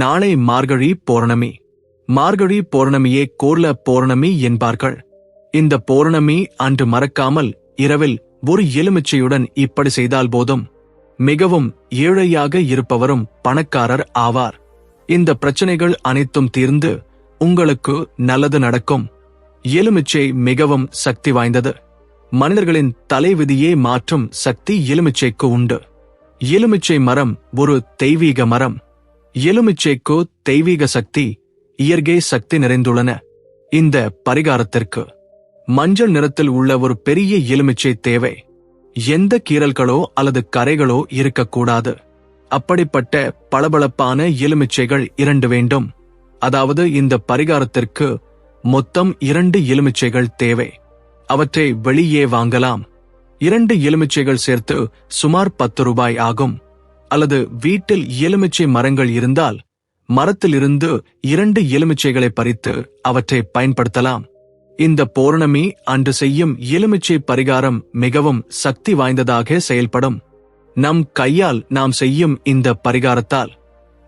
நாளை மார்கழி பௌர்ணமி. மார்கழி பௌர்ணமியே கோர்ல பௌர்ணமி என்பார்கள். இந்த பௌர்ணமி அன்று மறக்காமல் இரவில் ஒரு எலுமிச்சையுடன் இப்படி செய்தால் போதும். மிகவும் ஏழையாக இருப்பவரும் பணக்காரர் ஆவார். இந்த பிரச்சனைகள் அனைத்தும் தீர்ந்து உங்களுக்கு நல்லது நடக்கும். எலுமிச்சை மிகவும் சக்தி வாய்ந்தது. மனிதர்களின் தலைவிதியே மாற்றும் சக்தி எலுமிச்சைக்கு உண்டு. எலுமிச்சை மரம் ஒரு தெய்வீக மரம். எலுமிச்சைக்கோ தெய்வீக சக்தி இயற்கை சக்தி நிறைந்துள்ளன. இந்த பரிகாரத்திற்கு மஞ்சள் நிறத்தில் உள்ள ஒரு பெரிய எலுமிச்சை தேவை. எந்த கீறல்களோ அல்லது கரைகளோ இருக்கக்கூடாது. அப்படிப்பட்ட பளபளப்பான எலுமிச்சைகள் இரண்டு வேண்டும். அதாவது இந்த பரிகாரத்திற்கு மொத்தம் இரண்டு எலுமிச்சைகள் தேவை. அவற்றை வெளியே வாங்கலாம். இரண்டு எலுமிச்சைகள் சேர்த்து சுமார் பத்து ரூபாய் ஆகும். அல்லது வீட்டில் எலுமிச்சை மரங்கள் இருந்தால் மரத்திலிருந்து இரண்டு எலுமிச்சைகளை பறித்து அவற்றை பயன்படுத்தலாம். இந்த பௌர்ணமி அன்று செய்யும் எலுமிச்சை பரிகாரம் மிகவும் சக்தி வாய்ந்ததாக செயல்படும். நம் கையால் நாம் செய்யும் இந்த பரிகாரத்தால்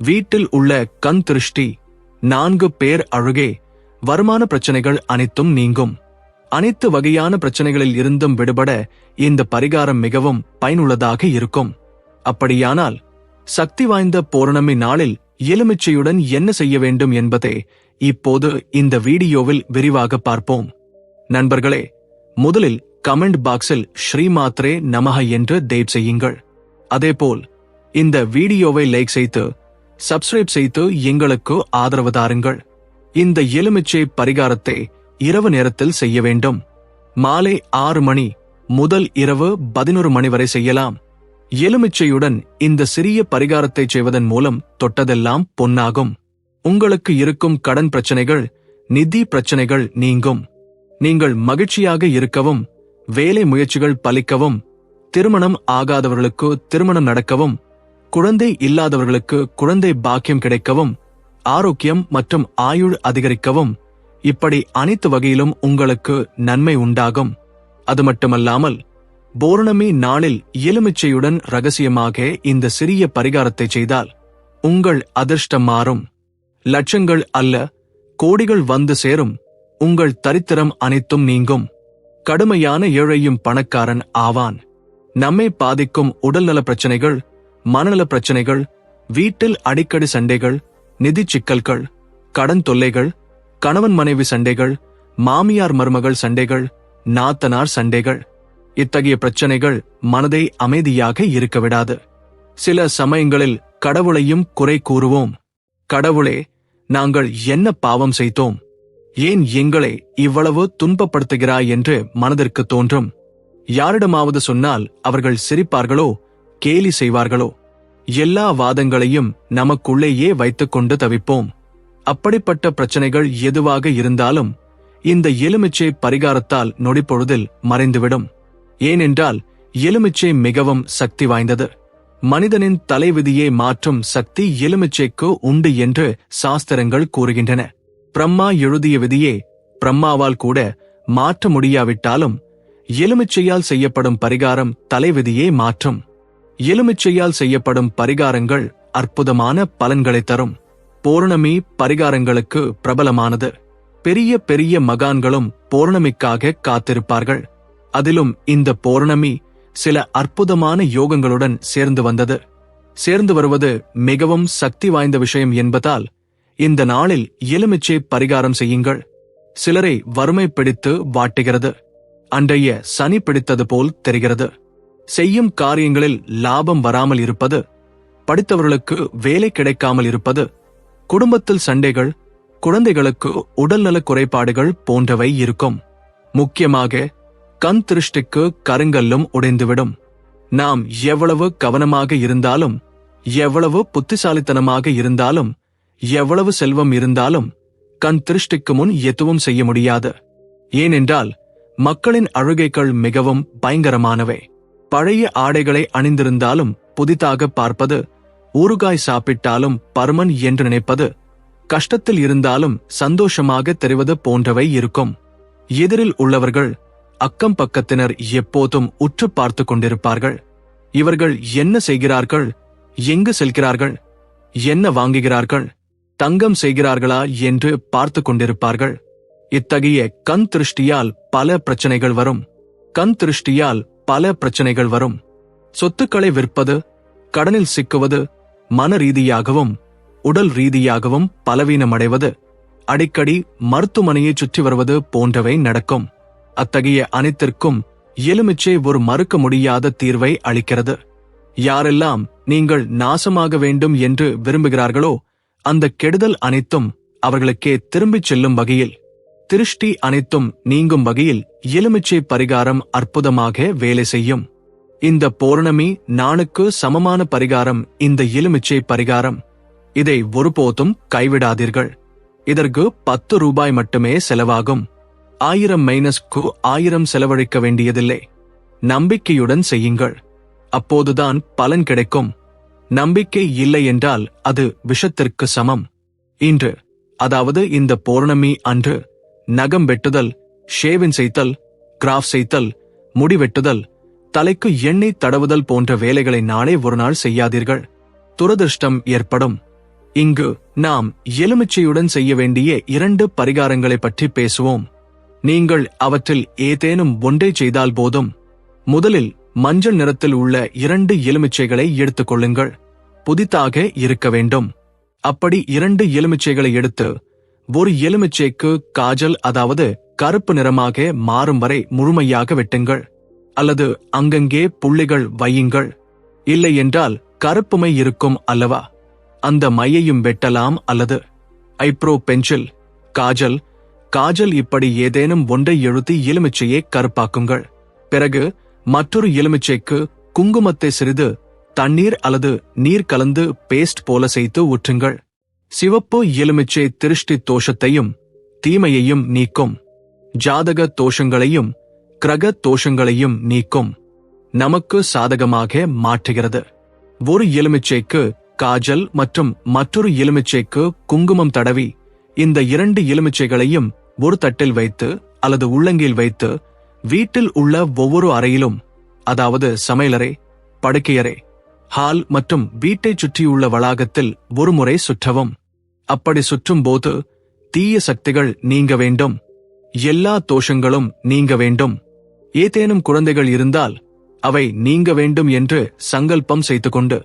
வீட்டில் உள்ள கண் திருஷ்டி நான்கு பேர் அழுகே வருமான பிரச்சனைகள் அனைத்தும் நீங்கும். அனைத்து வகையான பிரச்சனைகளில் இருந்தும் விடுபட இந்த பரிகாரம் மிகவும் பயனுள்ளதாக இருக்கும். அப்படியானால் சக்தி வாய்ந்த பௌர்ணமி நாளில் எலுமிச்சையுடன் என்ன செய்ய வேண்டும் என்பதை இப்போது இந்த வீடியோவில் விரிவாக பார்ப்போம். நண்பர்களே முதலில் கமெண்ட் பாக்ஸில் ஸ்ரீமாத்ரே நமக என்று டைப் செய்யுங்கள். அதேபோல் இந்த வீடியோவை லைக் செய்து சப்ஸ்கிரைப் செய்து எங்களுக்கு ஆதரவு தாருங்கள். இந்த எலுமிச்சை பரிகாரத்தை இரவு நேரத்தில் செய்ய வேண்டும். மாலை ஆறு மணி முதல் இரவு பதினொரு மணி வரை செய்யலாம். எலுமிச்சையுடன் இந்த சிறிய பரிகாரத்தை செய்வதன் மூலம் தொட்டதெல்லாம் பொன்னாகும். உங்களுக்கு இருக்கும் கடன் பிரச்சனைகள் நிதி பிரச்சனைகள் நீங்கும். நீங்கள் மகிழ்ச்சியாக இருக்கவும் வேலை முயற்சிகள் பலிக்கவும் திருமணம் ஆகாதவர்களுக்கு திருமணம் நடக்கவும் குழந்தை இல்லாதவர்களுக்கு குழந்தை பாக்கியம் கிடைக்கவும் ஆரோக்கியம் மற்றும் ஆயுள் அதிகரிக்கவும் இப்படி அனைத்து வகையிலும் உங்களுக்கு நன்மை உண்டாகும். அது மட்டுமல்லாமல் பௌர்ணமி நாளில் எலுமிச்சையுடன் ரகசியமாக இந்த சிறிய பரிகாரத்தை செய்தால் உங்கள் அதிர்ஷ்டம் மாறும். லட்சங்கள் அல்ல கோடிகள் வந்து சேரும். உங்கள் தரித்திரம் அனைத்தும் நீங்கும். கடுமையான ஏழையும் பணக்காரன் ஆவான். நம்மை பாதிக்கும் உடல்நல பிரச்சனைகள் மனநல பிரச்சனைகள் வீட்டில் அடிக்கடி சண்டைகள் நிதி சிக்கல்கள் கடன் தொல்லைகள் கணவன் மனைவி சண்டைகள் மாமியார் மருமகள் சண்டைகள் நாத்தனார் சண்டைகள் இத்தகைய பிரச்சனைகள் மனதை அமைதியாக இருக்க விடாது சில சமயங்களில் கடவுளையும் குறை கூறுவோம். கடவுளே நாங்கள் என்ன பாவம் செய்தோம்? ஏன் எங்களை இவ்வளவு துன்பப்படுத்துகிறாய் என்று மனதிற்கு தோன்றும். யாரிடமாவது சொன்னால் அவர்கள் சிரிப்பார்களோ கேலி செய்வார்களோ? எல்லா வாதங்களையும் நமக்குள்ளேயே வைத்துக்கொண்டு தவிப்போம். அப்படிப்பட்ட பிரச்சனைகள் எதுவாக இருந்தாலும் இந்த எலுமிச்சை பரிகாரத்தால் நொடிப்பொழுதில் மறைந்துவிடும். ஏனென்றால் எலுமிச்சை மிகவும் சக்தி வாய்ந்தது. மனிதனின் தலைவிதியை மாற்றும் சக்தி எலுமிச்சைக்கு உண்டு என்று சாஸ்திரங்கள் கூறுகின்றன. பிரம்மா எழுதிய விதியே பிரம்மாவால் கூட மாற்ற முடியாவிட்டாலும் எலுமிச்சையால் செய்யப்படும் பரிகாரம் தலைவிதியே மாற்றும். எலுமிச்சையால் செய்யப்படும் பரிகாரங்கள் அற்புதமான பலன்களை தரும். பௌர்ணமி பரிகாரங்களுக்கு பிரபலமானது. பெரிய பெரிய மகான்களும் பௌர்ணமிக்காக காத்திருப்பார்கள். அதிலும் இந்த பௌர்ணமி சில அற்புதமான யோகங்களுடன் சேர்ந்து வந்தது. சேர்ந்து வருவது மிகவும் சக்தி வாய்ந்த விஷயம் என்பதால் இந்த நாளில் எலுமிச்சை பரிகாரம் செய்யுங்கள். சிலரை வறுமை பிடித்து வாட்டுகிறது. அன்றைய சனி பிடித்தது போல் தெரிகிறது. செய்யும் காரியங்களில் லாபம் வராமல் இருப்பது படித்தவர்களுக்கு வேலை கிடைக்காமல் இருப்பது குடும்பத்தில் சண்டைகள் குழந்தைகளுக்கு உடல்நலக் குறைபாடுகள் போன்றவை இருக்கும். முக்கியமாக கண் திருஷ்டிக்கு கருங்கல்லும் உடைந்துவிடும். நாம் எவ்வளவு கவனமாக இருந்தாலும் எவ்வளவு புத்திசாலித்தனமாக இருந்தாலும் எவ்வளவு செல்வம் இருந்தாலும் கண் திருஷ்டிக்கு முன் எதுவும் செய்ய முடியாது. ஏனென்றால் மக்களின் அழுகைகள் மிகவும் பயங்கரமானவை. பழைய ஆடைகளை அணிந்திருந்தாலும் புதிதாக பார்ப்பது ஊறுகாய் சாப்பிட்டாலும் பருமன் என்று நினைப்பது கஷ்டத்தில் இருந்தாலும் சந்தோஷமாக தெரிவது போன்றவை இருக்கும். எதிரில் உள்ளவர்கள் அக்கம் பக்கத்தினர் எப்போதும் உற்று பார்த்து கொண்டிருப்பார்கள். இவர்கள் என்ன செய்கிறார்கள்? எங்கு செல்கிறார்கள்? என்ன வாங்குகிறார்கள்? தங்கம் செய்கிறார்களா என்று பார்த்து கொண்டிருப்பார்கள். இத்தகைய கண் திருஷ்டியால் பல பிரச்சனைகள் வரும். கண் திருஷ்டியால் பல பிரச்சனைகள் வரும். சொத்துக்களை விற்பது கடனில் சிக்குவது மன ரீதியாகவும் உடல் ரீதியாகவும் பலவீனமடைவது அடிக்கடி மருத்துவமனையை சுற்றி வருவது போன்றவை நடக்கும். அத்தகைய அனைத்திற்கும் எலுமிச்சை ஒரு மறுக்க முடியாத தீர்வை அளிக்கிறது. யாரெல்லாம் நீங்கள் நாசமாக வேண்டும் என்று விரும்புகிறார்களோ அந்த கெடுதல் அனைத்தும் அவர்களுக்கே திரும்பிச் செல்லும் வகையில் திருஷ்டி அனைத்தும் நீங்கும் வகையில் எலுமிச்சை பரிகாரம் அற்புதமாக வேலை செய்யும். இந்த பௌர்ணமி நாளுக்கு சமமான பரிகாரம் இந்த எலுமிச்சை பரிகாரம். இதை ஒருபோதும் கைவிடாதீர்கள். இதற்கு பத்து ரூபாய் மட்டுமே செலவாகும். ஆயிரம் மைனஸ்க்கு ஆயிரம் செலவழிக்க வேண்டியதில்லை. நம்பிக்கையுடன் செய்யுங்கள். அப்போதுதான் பலன் கிடைக்கும். நம்பிக்கை இல்லை என்றால் அது விஷத்திற்கு சமம். இன்று அதாவது இந்த பௌர்ணமி அன்று நகம் வெட்டுதல் ஷேவின் செய்தல் கிராஃப் செய்தல் முடி வெட்டுதல் தலைக்கு எண்ணெய் தடவுதல் போன்ற வேலைகளை நாளே ஒரு நாள் செய்யாதீர்கள். துரதிருஷ்டம் ஏற்படும். இங்கு நாம் எலுமிச்சையுடன் செய்ய வேண்டிய இரண்டு பரிகாரங்களை பற்றி பேசுவோம். நீங்கள் அவற்றில் ஏதேனும் ஒன்றை செய்தால் போதும். முதலில் மஞ்சள் நிறத்தில் உள்ள இரண்டு எலுமிச்சைகளை எடுத்துக் கொள்ளுங்கள். புதிதாக இருக்க வேண்டும். அப்படி இரண்டு எலுமிச்சைகளை எடுத்து ஒரு எலுமிச்சைக்கு காஜல் அதாவது கருப்பு நிறமாக மாறும் வரை முழுமையாக வெட்டுங்கள். அல்லது அங்கங்கே புள்ளிகள் வையுங்கள். இல்லை என்றால் கருப்புமை இருக்கும் அல்லவா? அந்த மையையும் வெட்டலாம் அல்லது ஐப்ரோ பென்சில் காஜல் காஜல் இப்படி ஏதேனும் ஒன்றை எழுதி எலுமிச்சையை கருப்பாக்குங்கள். பிறகு மற்றொரு எலுமிச்சைக்கு குங்குமத்தை சிறிது தண்ணீர் அல்லது நீர் கலந்து பேஸ்ட் போல செய்து ஊற்றுங்கள். சிவப்பு எலுமிச்சை திருஷ்டி தோஷத்தையும் தீமையையும் நீக்கும். ஜாதக தோஷங்களையும் கிரக தோஷங்களையும் நீக்கும். நமக்கு சாதகமாக மாற்றுகிறது. ஒரு எலுமிச்சைக்கு காஜல் மற்றும் மற்றொரு எலுமிச்சைக்கு குங்குமம் தடவி இந்த இரண்டு எலுமிச்சைகளையும் ஒரு தட்டில் வைத்து அல்லது உள்ளங்கில் வைத்து வீட்டில் உள்ள ஒவ்வொரு அறையிலும் அதாவது சமையலறை படுக்கையறை ஹால் மற்றும் வீட்டை சுற்றியுள்ள வளாகத்தில் ஒருமுறை சுற்றவும். அப்படி சுற்றும் போது தீய சக்திகள் நீங்க வேண்டும். எல்லா தோஷங்களும் நீங்க வேண்டும். ஏதேனும் குழந்தைகள் இருந்தால் அவை நீங்க வேண்டும் என்று சங்கல்பம் செய்து கொண்டு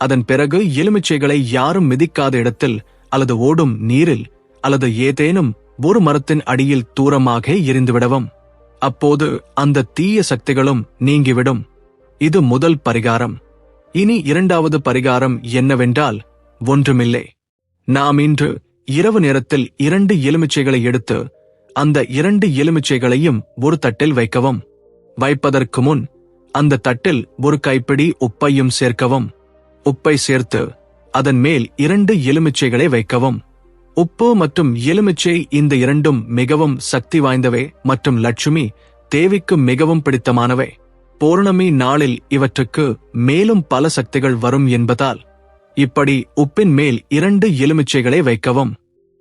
அதன் பிறகு எலுமிச்சைகளை யாரும் மிதிக்காத இடத்தில் அல்லது ஓடும் நீரில் அல்லது ஏதேனும் ஒரு மரத்தின் அடியில் தூரமாக எரிந்துவிடவும். அப்போது அந்த தீய சக்திகளும் நீங்கிவிடும். இது முதல் பரிகாரம். இனி இரண்டாவது பரிகாரம் என்னவென்றால் ஒன்றுமில்லை. நாம் இன்று இரவு நேரத்தில் இரண்டு எலுமிச்சைகளை எடுத்து அந்த இரண்டு எலுமிச்சைகளையும் ஒரு தட்டில் வைக்கவும். வைப்பதற்கு முன் அந்த தட்டில் ஒரு கைப்பிடி உப்பையும் சேர்க்கவும். உப்பை சேர்த்து அதன் மேல் இரண்டு எலுமிச்சைகளை வைக்கவும். உப்பு மற்றும் எலுமிச்சை இந்த இரண்டும் மிகவும் சக்தி வாய்ந்தவை மற்றும் லட்சுமி தேவிக்கு மிகவும் பிடித்தமானவை. பௌர்ணமி நாளில் இவற்றுக்கு மேலும் பல சக்திகள் வரும் என்பதால் இப்படி உப்பின் மேல் இரண்டு எலுமிச்சைகளை வைக்கவும்.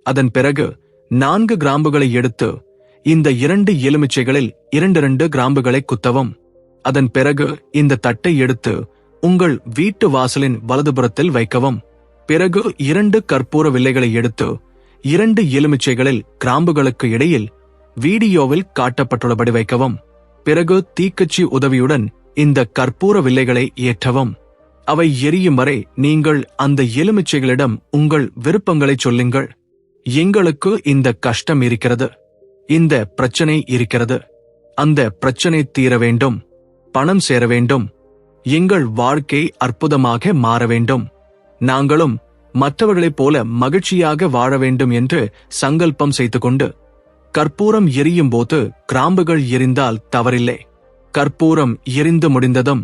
அதன் பிறகு நான்கு கிராம்புகளை எடுத்து இந்த இரண்டு எலுமிச்சைகளில் இரண்டிரண்டு கிராம்புகளை குத்தவும். அதன் பிறகு இந்த தட்டை எடுத்து உங்கள் வீட்டு வாசலின் வலதுபுறத்தில் வைக்கவும். பிறகு இரண்டு கற்பூர வில்லைகளை எடுத்து இரண்டு எலுமிச்சைகளில் கிராம்புகளுக்கு இடையில் வீடியோவில் காட்டப்பட்டுள்ளபடி வைக்கவும். பிறகு தீக்கச்சி உதவியுடன் இந்த கற்பூர வில்லைகளை ஏற்றவும். அவை எரியும் வரை நீங்கள் அந்த எலுமிச்சைகளிடம் உங்கள் விருப்பங்களை சொல்லுங்கள். எங்களுக்கு இந்த கஷ்டம் இருக்கிறது. இந்த பிரச்சனை இருக்கிறது. அந்த பிரச்சனை தீர வேண்டும். பணம் சேர வேண்டும். எங்கள் வாழ்க்கை அற்புதமாக மாற வேண்டும். நாங்களும் மற்றவர்களைப் போல மகிழ்ச்சியாக வாழ வேண்டும் என்று சங்கல்பம் செய்து கொண்டு கற்பூரம் எரியும் போது கிராம்புகள் எரிந்தால் தவறில்லை. கற்பூரம் எரிந்து முடிந்ததும்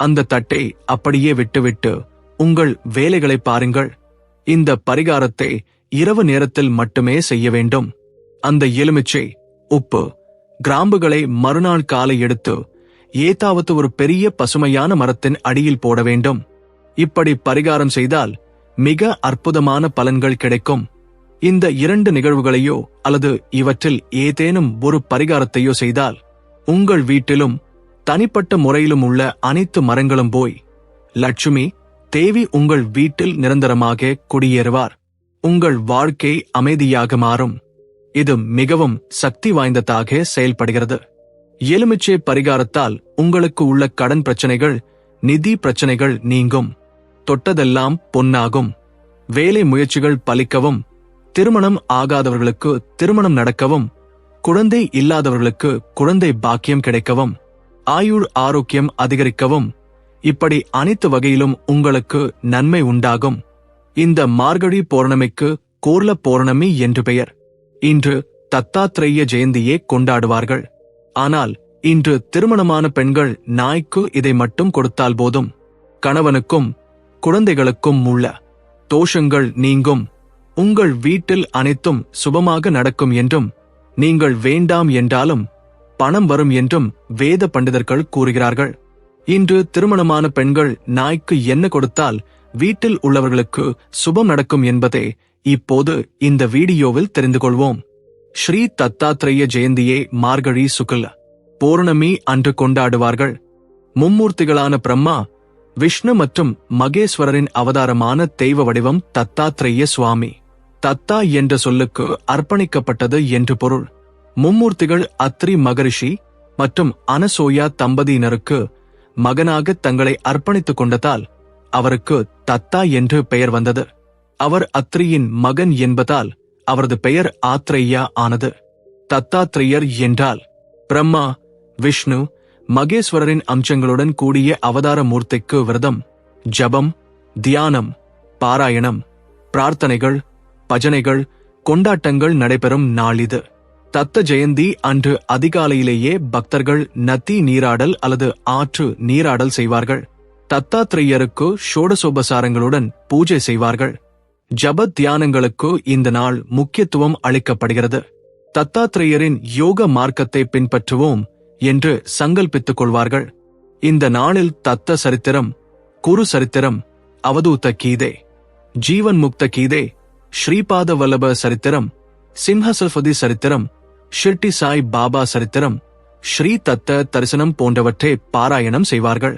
அந்த தட்டை அப்படியே விட்டுவிட்டு உங்கள் வேலைகளை பாருங்கள். இந்த பரிகாரத்தை இரவு நேரத்தில் மட்டுமே செய்ய வேண்டும். அந்த எலுமிச்சை உப்பு கிராம்புகளை மறுநாள் காலை எடுத்து ஏதாவது ஒரு பெரிய பசுமையான மரத்தின் அடியில் போட வேண்டும். இப்படி பரிகாரம் செய்தால் மிக அற்புதமான பலன்கள் கிடைக்கும். இந்த இரண்டு நிகழ்வுகளையோ அல்லது இவற்றில் ஏதேனும் ஒரு பரிகாரத்தையோ செய்தால் உங்கள் வீட்டிலும் தனிப்பட்ட முறையிலும் உள்ள அனைத்து மரங்களும் போய் லட்சுமி தேவி உங்கள் வீட்டில் நிரந்தரமாக குடியேறுவார். உங்கள் வாழ்க்கை அமைதியாக மாறும். இது மிகவும் சக்தி வாய்ந்ததாக செயல்படுகிறது. எலுமிச்சை பரிகாரத்தால் உங்களுக்கு உள்ள கடன் பிரச்சனைகள் நிதி பிரச்சனைகள் நீங்கும். தொட்டதெல்லாம் பொன்னாகும். வேலை முயற்சிகள் பலிக்கவும் திருமணம் ஆகாதவர்களுக்கு திருமணம் நடக்கவும் குழந்தை இல்லாதவர்களுக்கு குழந்தை பாக்கியம் கிடைக்கவும் ஆயுள் ஆரோக்கியம் அதிகரிக்கவும் இப்படி அனைத்து வகையிலும் உங்களுக்கு நன்மை உண்டாகும். இந்த மார்கழி பௌர்ணமிக்கு கோர்ல பௌர்ணமி என்று பெயர். இன்று தத்தாத்ரேய ஜெயந்தியே கொண்டாடுவார்கள். ஆனால் இன்று திருமணமான பெண்கள் நாய்க்கு இதை மட்டும் கொடுத்தால் போதும். கணவனுக்கும் குழந்தைகளுக்கும் உள்ள தோஷங்கள் நீங்கும். உங்கள் வீட்டில் அனைத்தும் சுபமாக நடக்கும் என்றும் நீங்கள் வேண்டாம் என்றாலும் பணம் வரும் என்றும் வேத பண்டிதர்கள் கூறுகிறார்கள். இன்று திருமணமான பெண்கள் நாய்க்கு என்ன கொடுத்தால் வீட்டில் உள்ளவர்களுக்கு சுபம் நடக்கும் என்பதை இப்போது இந்த வீடியோவில் தெரிந்து கொள்வோம். ஸ்ரீ தத்தாத்ரேய ஜெயந்தியே மார்கழி சுக்ல. பௌர்ணமி அன்று கொண்டாடுவார்கள். மும்மூர்த்திகளான பிரம்மா விஷ்ணு மற்றும் மகேஸ்வரரின் அவதாரமான தெய்வ வடிவம் தத்தாத்ரேய சுவாமி. தத்தா என்ற சொல்லுக்கு அர்ப்பணிக்கப்பட்டது என்று பொருள். மும்மூர்த்திகள் அத்ரி மகரிஷி மற்றும் அனசோயா தம்பதியினருக்கு மகனாக தங்களை அர்ப்பணித்துக் கொண்டதால் அவருக்கு தத்தா என்று பெயர் வந்தது. அவர் அத்ரியின் மகன் என்பதால் அவரது பெயர் ஆத்ரேயா ஆனது. தத்தாத்ரேயர் என்றால் பிரம்மா விஷ்ணு மகேஸ்வரரின் அம்சங்களுடன் கூடிய அவதார மூர்த்திக்கு விரதம் ஜபம் தியானம் பாராயணம் பிரார்த்தனைகள் பஜனைகள் கொண்டாட்டங்கள் நடைபெறும் நாள் இது தத்த ஜெயந்தி அன்று அதிகாலையிலேயே பக்தர்கள் நதி நீராடல் அல்லது ஆற்று நீராடல் செய்வார்கள். தத்தாத்ரேயருக்கு ஷோடசோபசாரங்களுடன் பூஜை செய்வார்கள். ஜப தியானங்களுக்கு இந்த நாள் முக்கியத்துவம் அளிக்கப்படுகிறது. தத்தாத்ரேயரின் யோக மார்க்கத்தை பின்பற்றுவோம். என்று சங்கல்பித்துக் கொள்வார்கள். இந்த நாளில் தத்த சரித்திரம் குரு சரித்திரம் அவதூத்த கீதே ஜீவன் முக்த கீதே ஸ்ரீபாத வல்லப சரித்திரம் சிம்ஹசல்பதி சரித்திரம் ஷிர்டி சாய் பாபா சரித்திரம் ஸ்ரீ தத்த தரிசனம் போன்றவற்றை பாராயணம் செய்வார்கள்.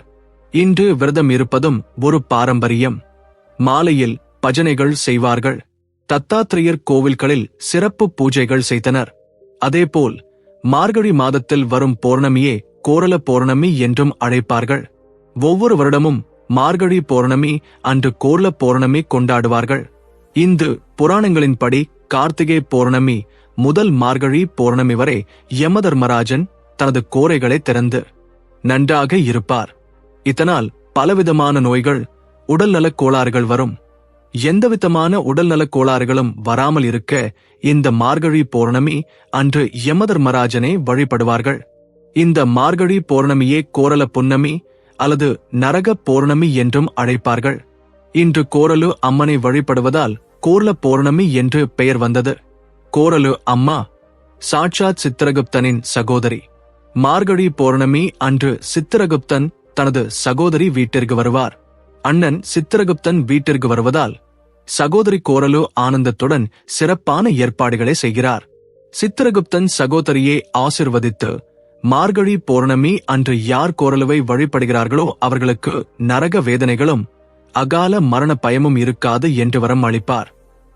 இன்று விரதம் இருப்பதும் ஒரு பாரம்பரியம். மாலையில் பஜனைகள் செய்வார்கள். தத்தாத்ரேயர் கோவில்களில் சிறப்பு பூஜைகள் செய்தனர். அதேபோல் மார்கழி மாதத்தில் வரும் பௌர்ணமியே கோரல பௌர்ணமி என்றும் அழைப்பார்கள். ஒவ்வொரு வருடமும் மார்கழி பௌர்ணமி அன்று கோர்ல பௌர்ணமி கொண்டாடுவார்கள். இந்து புராணங்களின்படி கார்த்திகை பௌர்ணமி முதல் மார்கழி பௌர்ணமி வரை யமதர்மராஜன் தனது கோரைகளை திறந்து நன்றாக இருப்பார். இதனால் பலவிதமான நோய்கள் உடல்நலக் கோளாறுகள் வரும். எந்தவிதமான உடல்நலக் கோளாறுகளும் வராமல் இருக்க இந்த மார்கழி பௌர்ணமி அன்று யமதர்மராஜனை வழிபடுவார்கள். இந்த மார்கழி பௌர்ணமியே கோரல புன்னமி அல்லது நரக பௌர்ணமி என்றும் அழைப்பார்கள். இன்று கோரலு அம்மனை வழிபடுவதால் கோர்ல பௌர்ணமி என்று பெயர் வந்தது. கோரலு அம்மா சாட்சாத் சித்திரகுப்தனின் சகோதரி. மார்கழி பௌர்ணமி அன்று சித்திரகுப்தன் தனது சகோதரி வீட்டிற்கு வருவார். அண்ணன் சித்திரகுப்தன் வீட்டிற்கு வருவதால் சகோதரி கோரலு ஆனந்தத்துடன் சிறப்பான ஏற்பாடுகளை செய்கிறார். சித்திரகுப்தன் சகோதரியை ஆசிர்வதித்து மார்கழி பௌர்ணமி அன்று யார் கோரலுவை வழிபடுகிறார்களோ அவர்களுக்கு நரக வேதனைகளும் அகால மரண பயமும் இருக்காது என்று வரம் அளிப்பார்.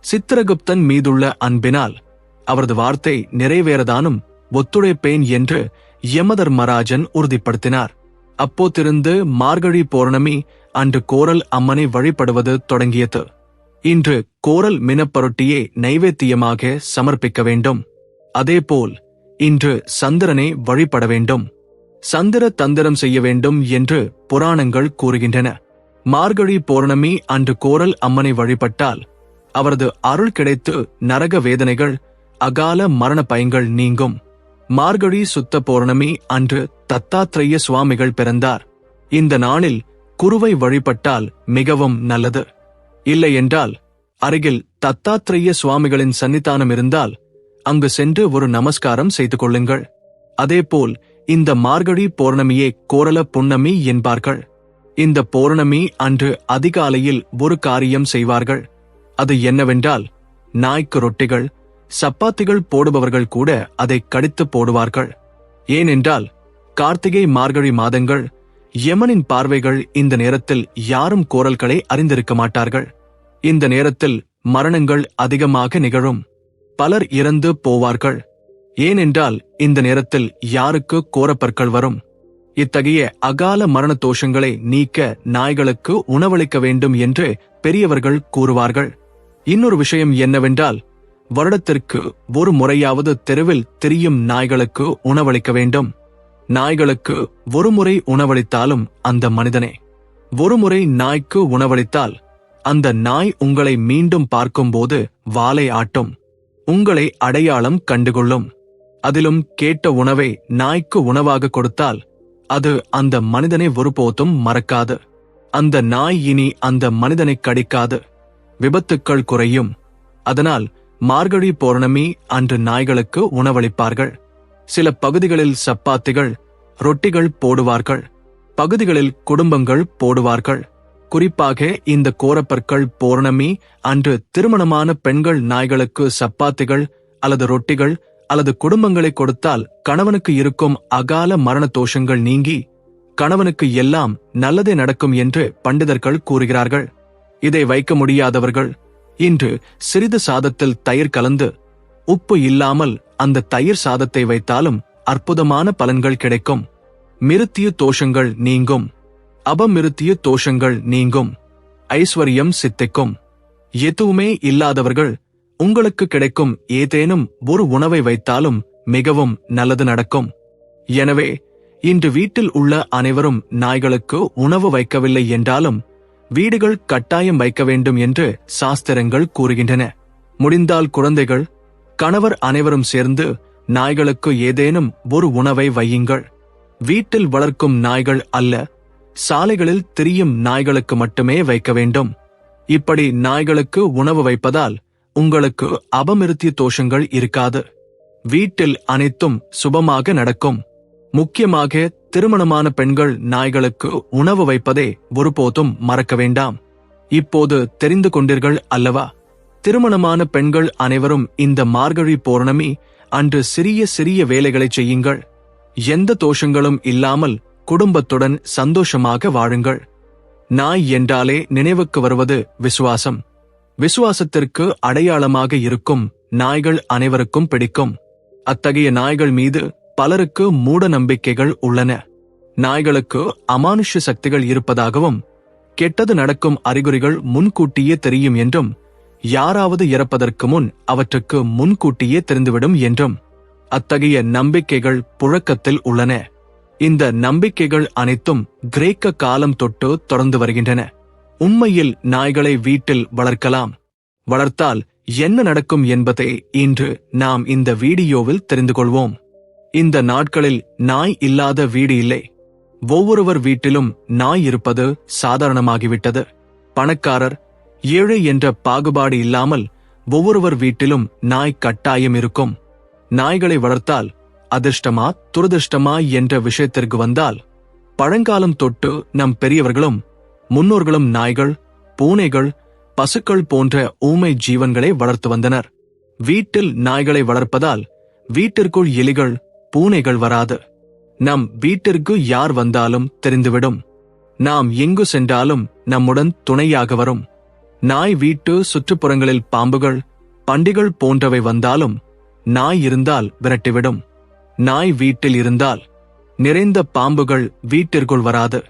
சித்திரகுப்தன் மீதுள்ள அன்பினால் அவரது வார்த்தை நிறைவேறதானும் ஒத்துழைப்பேன் என்று யமதர்மராஜன் உறுதிப்படுத்தினார். அப்போத்திருந்து மார்கழி பௌர்ணமி அன்று கோரல் அம்மனை வழிபடுவது தொடங்கியது. இன்று கோரல் மினப்பொருட்டியை நைவேத்தியமாக சமர்ப்பிக்க வேண்டும். அதேபோல் இன்று சந்திரனை வழிபட வேண்டும். சந்திர தந்திரம் செய்ய வேண்டும் என்று புராணங்கள் கூறுகின்றன. மார்கழி பௌர்ணமி அன்று கோரல் அம்மனை வழிபட்டால் அவரது அருள் கிடைத்து நரக வேதனைகள் அகால மரண பயங்கள் நீங்கும். மார்கழி சுத்த பௌர்ணமி அன்று தத்தாத்ரேய சுவாமிகள் பிறந்தார். இந்த நாளில் குருவை வழிபட்டால் மிகவும் நல்லது. இல்லை என்றால் அருகில் தத்தாத்ரேய சுவாமிகளின் சன்னிதானம் இருந்தால் அங்கு சென்று ஒரு நமஸ்காரம் செய்து கொள்ளுங்கள். அதேபோல் இந்த மார்கழி பௌர்ணமியே கோரல புன்னமி என்பார்கள். இந்த பௌர்ணமி அன்று அதிகாலையில் ஒரு காரியம் செய்வார்கள். அது என்னவென்றால் நாய்க்கு ரொட்டிகள் சப்பாத்திகள் போடுபவர்கள் கூட அதை கடித்து போடுவார்கள். ஏனென்றால் கார்த்திகை மார்கழி மாதங்கள் யமனின் பார்வைகள் இந்த நேரத்தில் யாரும் கோரல்களை அறிந்திருக்க மாட்டார்கள். இந்த நேரத்தில் மரணங்கள் அதிகமாக நிகழும். பலர் இறந்து போவார்கள். ஏனென்றால் இந்த நேரத்தில் யாருக்கு கோரப்பற்கள் வரும்? இத்தகைய அகால மரண தோஷங்களை நீக்க நாய்களுக்கு உணவளிக்க வேண்டும் என்று பெரியவர்கள் கூறுவார்கள். இன்னொரு விஷயம் என்னவென்றால் வருடத்திற்கு ஒரு முறையாவது தெருவில் தெரியும் நாய்களுக்கு உணவளிக்க வேண்டும். நாய்களுக்கு ஒருமுறை உணவளித்தாலும் அந்த மனிதனே. ஒருமுறை நாய்க்கு உணவளித்தால் அந்த நாய் உங்களை மீண்டும் பார்க்கும்போது வாலை ஆட்டும். உங்களை அடையாளம் கண்டுகொள்ளும். அதிலும் கேட்ட உணவை நாய்க்கு உணவாக கொடுத்தால் அது அந்த மனிதனை ஒருபோதும் மறக்காது. அந்த நாய் இனி அந்த மனிதனை கடிக்காது. விபத்துக்கள் குறையும். அதனால் மார்கழி பௌர்ணமி அன்று நாய்களுக்கு உணவளிப்பார்கள். சில பகுதிகளில் சப்பாத்திகள் ரொட்டிகள் போடுவார்கள். பகுதிகளில் குடும்பங்கள் போடுவார்கள். குறிப்பாக இந்த கோரப்பற்கள் பௌர்ணமி அன்று திருமணமான பெண்கள் நாய்களுக்கு சப்பாத்திகள் அல்லது ரொட்டிகள் அல்லது குடும்பங்களை கொடுத்தால் கணவனுக்கு இருக்கும் அகால மரண தோஷங்கள் நீங்கி கணவனுக்கு எல்லாம் நல்லதே நடக்கும் என்று பண்டிதர்கள் கூறுகிறார்கள். இதை வைக்க முடியாதவர்கள் இன்று சிறிது சாதத்தில் தயிர் கலந்து உப்பு இல்லாமல் அந்த தயிர் சாதத்தை வைத்தாலும் அற்புதமான பலன்கள் கிடைக்கும். மிருத்திய தோஷங்கள் நீங்கும். அபமிருத்திய தோஷங்கள் நீங்கும். ஐஸ்வர்யம் சித்திக்கும். எதுவுமே இல்லாதவர்கள் உங்களுக்கு கிடைக்கும் ஏதேனும் ஒரு உணவை வைத்தாலும் மிகவும் நல்லது நடக்கும். எனவே இன்று வீட்டில் உள்ள அனைவரும் நாய்களுக்கு உணவு வைக்கவில்லை என்றாலும் வீடுகள் கட்டாயம் வைக்க வேண்டும் என்று சாஸ்திரங்கள் கூறுகின்றன. முடிந்தால் குழந்தைகள் கணவர் அனைவரும் சேர்ந்து நாய்களுக்கு ஏதேனும் ஒரு உணவை வையுங்கள். வீட்டில் வளர்க்கும் நாய்கள் அல்ல சாலைகளில் திரியும் நாய்களுக்கு மட்டுமே வைக்க வேண்டும். இப்படி நாய்களுக்கு உணவு வைப்பதால் உங்களுக்கு அபமிருத்திய தோஷங்கள் இருக்காது. வீட்டில் அனைத்தும் சுபமாக நடக்கும். முக்கியமாக திருமணமான பெண்கள் நாய்களுக்கு உணவு வைப்பதை ஒருபோதும் மறக்க வேண்டாம். இப்போது தெரிந்து கொண்டீர்கள் அல்லவா? திருமணமான பெண்கள் அனைவரும் இந்த மார்கழி பௌர்ணமி அன்று சிறிய சிறிய வேலைகளை செய்யுங்கள். எந்த தோஷங்களும் இல்லாமல் குடும்பத்துடன் சந்தோஷமாக வாழுங்கள். நாய் என்றாலே நினைவுக்கு வருவது விசுவாசம். விசுவாசத்திற்கு அடையாளமாக இருக்கும் நாய்கள் அனைவருக்கும் பிடிக்கும். அத்தகைய நாய்கள் மீது பலருக்கு மூட நம்பிக்கைகள் உள்ளன. நாய்களுக்கு அமானுஷ்ய சக்திகள் இருப்பதாகவும் கெட்டது நடக்கும் அறிகுறிகள் முன்கூட்டியே தெரியும் என்றும் யாராவது இறப்பதற்கு முன் அவற்றுக்கு முன்கூட்டியே தெரிந்துவிடும் என்றும் அத்தகைய நம்பிக்கைகள் புழக்கத்தில் உள்ளன. இந்த நம்பிக்கைகள் அனைத்தும் கிரேக்க காலம் தொட்டு தொடர்ந்து வருகின்றன. உண்மையில் நாய்களை வீட்டில் வளர்க்கலாம். வளர்த்தால் என்ன நடக்கும் என்பதை இன்று நாம் இந்த வீடியோவில் தெரிந்து கொள்வோம். இந்த நாட்களில் நாய் இல்லாத வீடு இல்லை. ஒவ்வொருவர் வீட்டிலும் நாய் இருப்பது சாதாரணமாகிவிட்டது. பணக்காரர் ஏழை என்ற பாகுபாடு இல்லாமல் ஒவ்வொருவர் வீட்டிலும் நாய் கட்டாயம் இருக்கும். நாய்களை வளர்த்தால் அதிர்ஷ்டமா துரதிர்ஷ்டமா என்ற விஷயத்திற்கு வந்தால் பழங்காலம் தொட்டு நம் பெரியவர்களும் முன்னோர்களும் நாய்கள் பூனைகள் பசுக்கள் போன்ற ஊமை ஜீவன்களை வளர்த்து வந்தனர். வீட்டில் நாய்களை வளர்ப்பதால் வீட்டிற்குள் எலிகள் பூனைகள் வராது. நம் வீட்டிற்கு யார் வந்தாலும் தெரிந்துவிடும். நாம் எங்கு சென்றாலும் நம்முடன் துணையாக வரும். நாய் வீட்டு சுற்றுப்புறங்களில் பாம்புகள் பண்டிகள் போன்றவை வந்தாலும் நாய் இருந்தால் விரட்டிவிடும். நாய் வீட்டில் இருந்தால் நிறைந்த பாம்புகள் வீட்டிற்குள் வராது.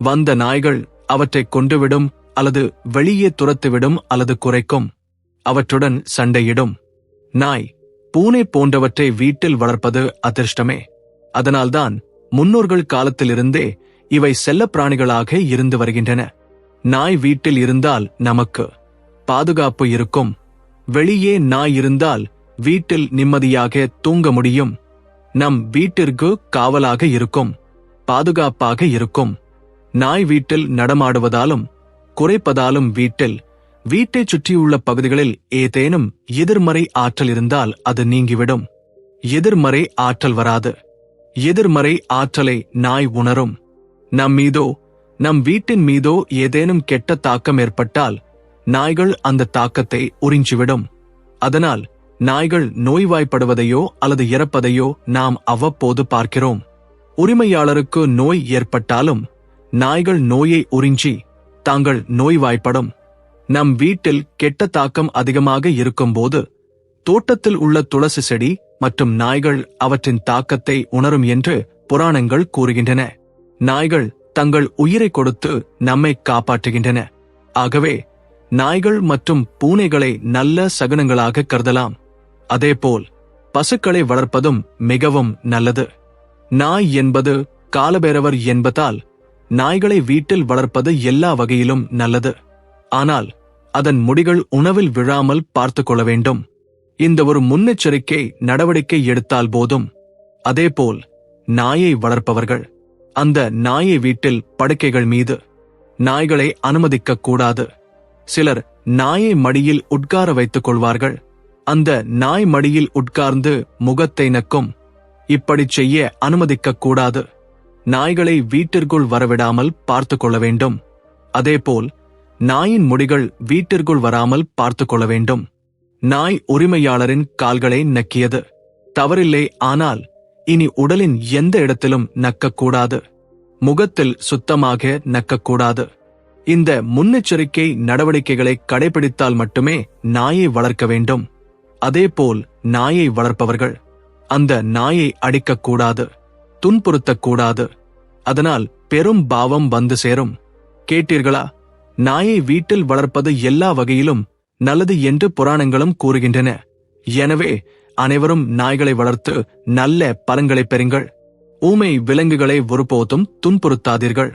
வந்த நாய்கள் அவற்றை கொண்டுவிடும் அல்லது வெளியே துரத்துவிடும் அல்லது குறைக்கும். அவற்றுடன் சண்டையிடும். நாய் பூனை போன்றவற்றை வீட்டில் வளர்ப்பது அதிர்ஷ்டமே. அதனால்தான் முன்னோர்கள் காலத்திலிருந்தே இவை செல்லப்பிராணிகளாக இருந்து வருகின்றன. நாய் வீட்டில் இருந்தால் நமக்கு பாதுகாப்பு இருக்கும். வெளியே நாய் இருந்தால் வீட்டில் நிம்மதியாக தூங்க முடியும். நம் வீட்டிற்கு காவலாக இருக்கும். பாதுகாப்பாக இருக்கும். நாய் வீட்டில் நடமாடுவதாலும் குறைப்பதாலும் வீட்டில் வீட்டைச் சுற்றியுள்ள பகுதிகளில் ஏதேனும் எதிர்மறை ஆற்றல் இருந்தால் அது நீங்கிவிடும். எதிர்மறை ஆற்றல் வராது. எதிர்மறை ஆற்றலை நாய் உணரும். நம் மீதோ நம் வீட்டின் மீதோ ஏதேனும் கெட்ட தாக்கம் ஏற்பட்டால் நாய்கள் அந்த தாக்கத்தை உறிஞ்சிவிடும். அதனால் நாய்கள் நோய்வாய்ப்படுவதையோ அல்லது இறப்பதையோ நாம் அவ்வப்போது பார்க்கிறோம். உரிமையாளருக்கு நோய் ஏற்பட்டாலும் நாய்கள் நோயை உறிஞ்சி தாங்கள் நோய்வாய்ப்படும். நம் வீட்டில் கெட்ட தாக்கம் அதிகமாக இருக்கும்போது தோட்டத்தில் உள்ள துளசி செடி மற்றும் நாய்கள் அவற்றின் தாக்கத்தை உணரும் என்று புராணங்கள் கூறுகின்றன. நாய்கள் தங்கள் உயிரை கொடுத்து நம்மை காப்பாற்றுகின்றன. ஆகவே நாய்கள் மற்றும் பூனைகளை நல்ல சகுனங்களாக கருதலாம். அதேபோல் பசுக்களை வளர்ப்பதும் மிகவும் நல்லது. நாய் என்பது காலபேரவர் என்பதால் நாய்களை வீட்டில் வளர்ப்பது எல்லா வகையிலும் நல்லது. ஆனால் அதன் முடிகள் உணவில் விழாமல் பார்த்துக் கொள்ள வேண்டும். இந்த ஒரு முன்னெச்சரிக்கை நடவடிக்கை எடுத்தால் போதும். அதேபோல் நாயை வளர்ப்பவர்கள். அந்த நாயை வீட்டில் படுக்கைகள் மீது நாய்களை அனுமதிக்க கூடாது சிலர் நாயை மடியில் உட்கார வைத்துக் கொள்வார்கள். அந்த நாய் மடியில் உட்கார்ந்து முகத்தை நக்கும். இப்படிச் செய்ய அனுமதிக்க கூடாது நாய்களை வீட்டிற்குள் வரவிடாமல் பார்த்துக் கொள்ள வேண்டும். அதேபோல் நாயின் முடிகள் வீட்டிற்குள் வராமல் பார்த்துக் கொள்ள வேண்டும். நாய் உரிமையாளரின் கால்களை நக்கியது. தவறில்லை ஆனால் இனி உடலின் எந்த இடத்திலும் நக்கக்கூடாது. முகத்தில் சுத்தமாக நக்கக்கூடாது. இந்த முன்னெச்சரிக்கை நடவடிக்கைகளை கடைபிடித்தால் மட்டுமே நாயை வளர்க்க வேண்டும். அதேபோல் நாயை வளர்ப்பவர்கள். அந்த நாயை அடிக்கக்கூடாது. துன்புறுத்தக்கூடாது. அதனால் பெரும் பாவம் வந்து சேரும். கேட்டீர்களா? நாயை வீட்டில் வளர்ப்பது எல்லா வகையிலும் நல்லது என்று புராணங்களும் கூறுகின்றன. எனவே அனைவரும் நாய்களை வளர்த்து நல்ல பலன்களை பெறுங்கள். ஊமை விலங்குகளை ஒருபோதும் துன்புறுத்தாதீர்கள்.